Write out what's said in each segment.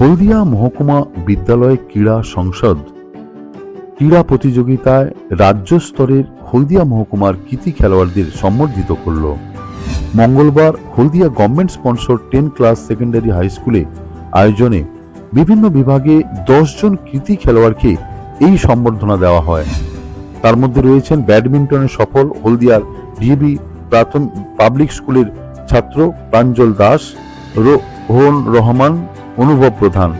হলদিয়া মহকুমা বিদ্যালয় ক্রীড়া সংসদ ক্রীড়া প্রতিযোগিতায় রাজ্য স্তরের হলদিয়া মহকুমার কৃতি খেলোয়াড়দের সম্বর্ধিত করল। মঙ্গলবার Haldia government sponsor ten class secondary high স্কুলে আয়োজনে বিভিন্ন বিভাগে দশজন কৃতি খেলোয়াড়কে এই সম্বর্ধনা দেওয়া হয়। তার মধ্যে রয়েছেন ব্যাডমিন্টনে সফল হলদিয়ার ডিবি প্রাথমিক পাবলিক স্কুলের ছাত্র প্রাঞ্জল দাস রোহন রহমান অনুভব প্রধান।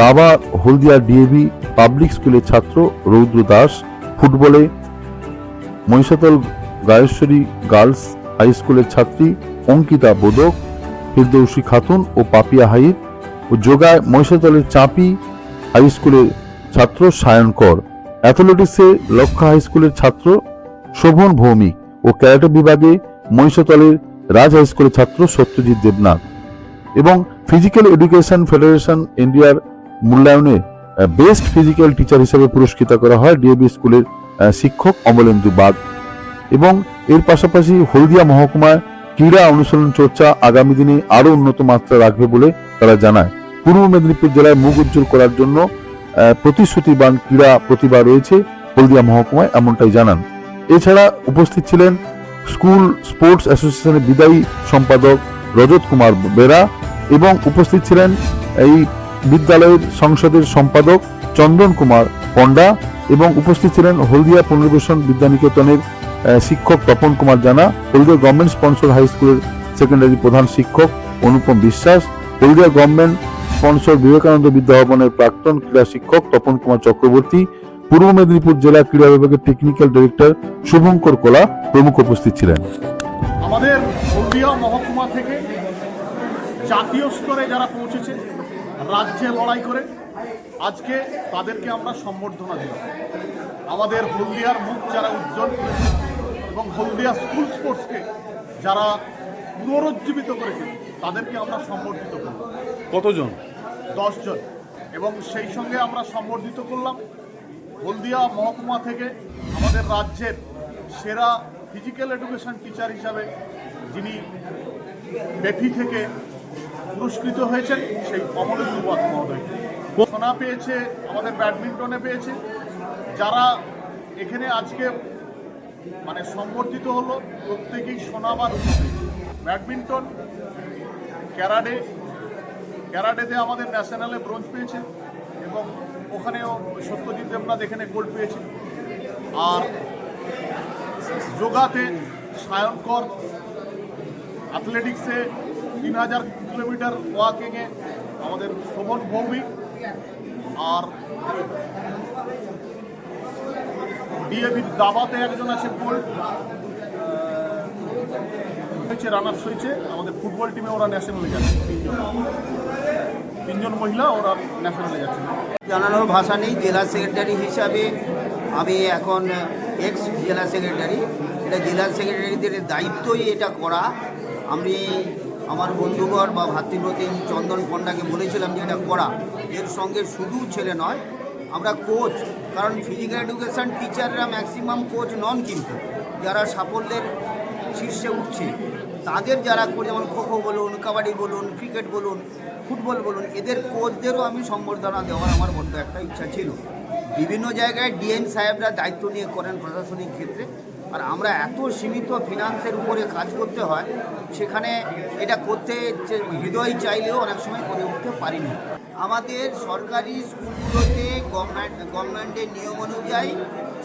দাবা হলদিয়া ডিএবি পাবলিক স্কুলের ছাত্র রৌদ্র দাস, ফুটবলে মহিষাতল গায়েশ্বরী গার্লস হাই স্কুলের ছাত্রী অঙ্কিতা বোদক, ফিরদৌসী খাতুন ও পাপিয়া হাইর ও যোগায় মহিষাতলের চাপি হাই স্কুলের ছাত্র সায়ন কর। অ্যাথলেটিক্সে লক্ষা হাই স্কুলের ছাত্র শোভন ভৌমিক ও ক্যারাটে বিভাগে মহিষাতলের রাজ হাই স্কুলের ছাত্র সত্যজিৎ দেবনাথ। এবং ফিজিক্যাল এডুকেশন ফেডারেশন ইন্ডিয়ার মূল্যায়নে বেস্ট ফিজিক্যাল টিচার হিসেবে পুরস্কৃত করা হয় ডিএবি স্কুলের শিক্ষক অমলেন্দু বাগ। এবং এর পাশাপাশি হলদিয়া মহকুমায় ক্রীড়া অনুশীলন চর্চা আগামী দিনে আরও উন্নত মাত্রা রাখবে বলে তারা জানায়। পূর্ব মেদিনীপুর জেলায় মুখ উজ্জ্বল করার জন্য প্রতিশ্রুতিবান ক্রীড়া প্রতিভা রয়েছে হলদিয়া মহকুমায়, এমনটাই জানান। এছাড়া উপস্থিত ছিলেন স্কুল স্পোর্টস অ্যাসোসিয়েশনের বিদায়ী সম্পাদক রজত কুমার বেরা এবং উপস্থিত ছিলেন এই বিদ্যালয়ের সংসদের সম্পাদক চন্দন কুমার পণ্ডা এবং উপস্থিত ছিলেন হলদিয়া পুনর্বাসন বিদ্যানিকেতনের শিক্ষক Tapan Kumar Jana, Haldia government sponsor high স্কুলের সেকেন্ডারি প্রধান শিক্ষক অনুপম বিশ্বাস, হলদিয়া গভর্নমেন্ট স্পন্সর বিবেকানন্দ বিদ্যাভবনের প্রাক্তন ক্রীড়া শিক্ষক তপন কুমার চক্রবর্তী, পূর্ব মেদিনীপুর জেলা ক্রীড়া বিভাগের টেকনিক্যাল ডিরেক্টর শুভঙ্কর কোলা প্রমুখ উপস্থিত ছিলেন। আমাদের হলদিয়া মহকুমা থেকে জাতীয় স্তরে যারা পৌঁছেছে রাজ্যে লড়াই করে আজকে তাদেরকে আমরা সম্বর্ধনা দিলাম। আমাদের হলদিয়ার মুখ যারা উজ্জ্বল এবং হলদিয়া স্কুল স্পোর্টসকে যারা পুনরুজ্জীবিত করেছে তাদেরকে আমরা সম্বর্ধিত করলাম। কতজন? দশজন। এবং সেই সঙ্গে আমরা সম্বর্ধিত করলাম হলদিয়া মহকুমা থেকে আমাদের রাজ্যের সেরা ফিজিক্যাল এডুকেশন টিচার হিসাবে যিনি বেফি থেকে পুরস্কৃত হয়েছেন সেই অমরেন্দ্র বাগ মহোদয়। সোনা পেয়েছে, আমাদের ব্যাডমিন্টনে পেয়েছে। যারা এখানে আজকে মানে সম্বর্ধিত হলো, প্রত্যেকেই সোনা বা ব্যাডমিন্টন ক্যারাডে ক্যারাটেতে আমাদের ন্যাশনালে ব্রোঞ্জ পেয়েছে এবং ওখানেও সত্যজিৎ দেবনাথ এখানে গোল্ড পেয়েছে। আর যোগাতে সায়নকর অ্যাথলেটিক্সে তিন হাজার কিলোমিটার ওয়াকিংয়ে আমাদের শোভন ভৌমিক আর ডিএবির দাবাতে একজন আছে গোল্ড হয়েছে রানার্স হয়েছে, আমাদের ফুটবল টিমে ওরা ন্যাশনালে যাচ্ছে তিনজন। তিনজন মহিলা ওরা ন্যাশনালে যাচ্ছে জানানোর ভাষা নেই, জেলা সেক্রেটারি হিসাবে আমি এখন এক্স জেলা সেক্রেটারি এটা জেলা সেক্রেটারিদের দায়িত্বই এটা করা। আমি আমার বন্ধুগণ বা ভাতৃপ্রতিম চন্দন পণ্ডাকে বলেছিলাম যে এটা করা। এর সঙ্গে শুধু ছেলে নয়, আমরা কোচ কারণ ফিজিক্যাল এডুকেশন টিচাররা ম্যাক্সিমাম কোচ নন কিন্তু। যারা সাফল্যের শীর্ষে উঠছে, তাদের যারা করে যেমন খোখো বলুন, কাবাডি বলুন ক্রিকেট বলুন ফুটবল বলুন, এদের কোচদেরও আমি সম্বর্ধনা দেওয়ার আমার বড্ড একটা ইচ্ছা ছিল। বিভিন্ন জায়গায় ডিএন সাহেবরা দায়িত্ব নিয়ে করেন প্রশাসনিক ক্ষেত্রে। আর আমরা এত সীমিত ফিনান্সের উপরে কাজ করতে হয়, সেখানে এটা করতে হৃদয় চাইলেও অনেক সময় করে উঠতে পারিনি। আমাদের সরকারি স্কুলগুলোতে গভর্নমেন্ট, গভর্নমেন্টের নিয়ম অনুযায়ী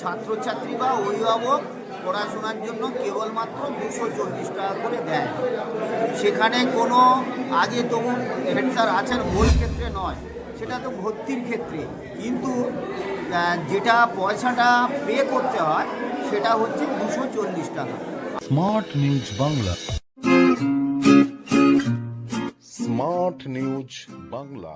ছাত্রছাত্রী বা অভিভাবক পড়াশোনার জন্য কেবলমাত্র দুশো চল্লিশ টাকা করে দেয়। সেখানে কোনো আগে তবু হেড স্যার আছেন, বই ক্ষেত্রে নয়। সেটা তো ভর্তির ক্ষেত্রে। কিন্তু যেটা পয়সাটা পে করতে হয় সেটা হচ্ছে দুশো চল্লিশ টাকা। Smart news Bangla. Smart news Bangla.